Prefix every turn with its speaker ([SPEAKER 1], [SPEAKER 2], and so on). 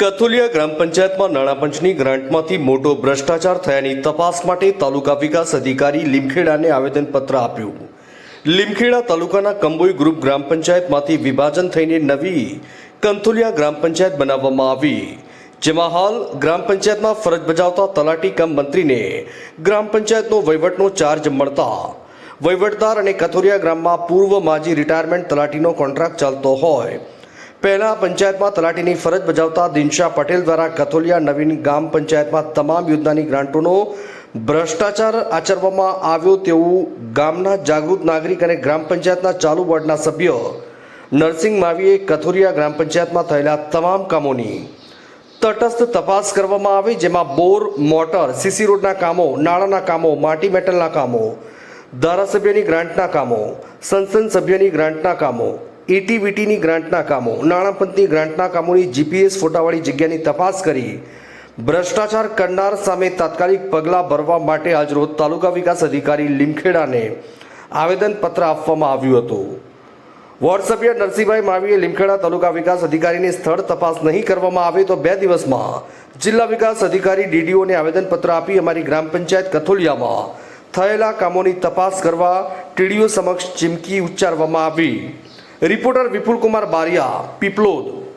[SPEAKER 1] કથુલિયા ગ્રામ પંચાયતમાં નાણાં પંચની ગ્રાન્ટમાંથી મોટો ભ્રષ્ટાચાર થયાની તપાસ માટે તાલુકા વિકાસ અધિકારી લીમખેડાને આવેદનપત્ર આપ્યું. લીમખેડા તાલુકાના કંબોઈ ગ્રુપ ગ્રામ પંચાયતમાંથી વિભાજન થઈને નવી કંથુલિયા ગ્રામ પંચાયત બનાવવામાં આવી. જેમાં હાલ ગ્રામ પંચાયતમાં ફરજ બજાવતા તલાટી કમ મંત્રીને ગ્રામ પંચાયતનો વહીવટનો ચાર્જ મળતા વહીવટદાર અને કથોરિયા ગ્રામમાં પૂર્વ માજી રિટાયરમેન્ટ તલાટીનો કોન્ટ્રાક્ટ ચાલતો હોય. પહેલા પંચાયતમાં તલાટીની ફરજ બજાવતા દિનશા પટેલ દ્વારા કથોલિયા નવીન ગામ પંચાયતમાં તમામ યોજનાની ગ્રાન્ટોનો ભ્રષ્ટાચાર આચરવામાં આવ્યો તેવું ગામના જાગૃત નાગરિક અને ગ્રામ પંચાયતના ચાલુ વોર્ડના સભ્ય નરસિંહ માવીએ કથોરિયા ગ્રામ પંચાયતમાં થયેલા તમામ કામોની તટસ્થ તપાસ કરવામાં આવી, જેમાં બોર, મોટર, સીસી રોડના કામો, નાળાના કામો, માટી મેટલના કામો, ધારાસભ્યની ગ્રાન્ટના કામો, સંસદ સભ્યની ગ્રાન્ટના કામો ઈટીવીટીની ગ્રાન્ટના કામો. નાણાપંચની ગ્રાન્ટના કામોની જીપીએસ ફોટાવાળી જગ્યાની તપાસ કરી. ભ્રષ્ટાચાર કરનાર સામે તાત્કાલિક પગલાં ભરવા માટે આજરોજ તાલુકા વિકાસ અધિકારી લીમખેડાને આવેદનપત્ર આપવામાં આવ્યું હતું. વોર્ડ સભ્ય નરસિંહભાઈ માવીએ લીમખેડા તાલુકા વિકાસ અધિકારીની સ્થળ તપાસ નહીં કરવામાં આવે તો બે દિવસમાં જિલ્લા વિકાસ અધિકારી ડીડીઓને આવેદનપત્ર આપી અમારી ગ્રામ પંચાયત કથોલિયામાં થયેલા કામોની તપાસ કરવા ટીડીઓ સમક્ષ ચીમકી ઉચ્ચારવામાં આવી. રિપોર્ટર વિપુલકુમાર બારિયા પીપલોદ.